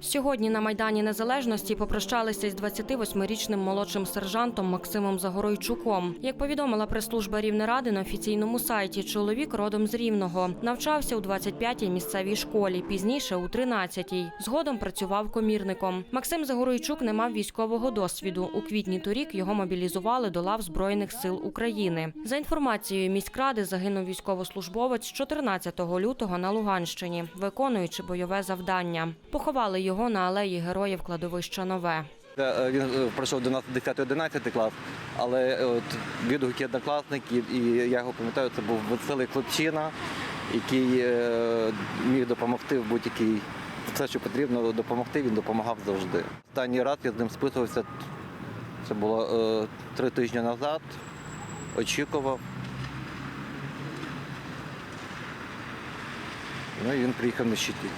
Сьогодні на Майдані Незалежності попрощалися із 28-річним молодшим сержантом Максимом Загоройчуком. Як повідомила прес-служба Рівнеради на офіційному сайті, чоловік родом з Рівного. Навчався у 25-й місцевій школі, пізніше у 13-й. Згодом працював комірником. Максим Загоройчук не мав військового досвіду. У квітні торік його мобілізували до лав Збройних сил України. За інформацією міськради, загинув військовослужбовець 14 лютого на Луганщині, виконуючи бойове завдання. Поховали його на алеї героїв кладовища Нове. Е, Він е, пройшов 10-11 клас, але е, от відгуки однокласників, і я його пам'ятаю, це був веселий хлопчина, який е, міг допомогти в будь-якій все, що потрібно допомогти, він допомагав завжди. Останній раз я з ним списувався, це було е, три тижні назад, очікував. Ну і він приїхав на щиті.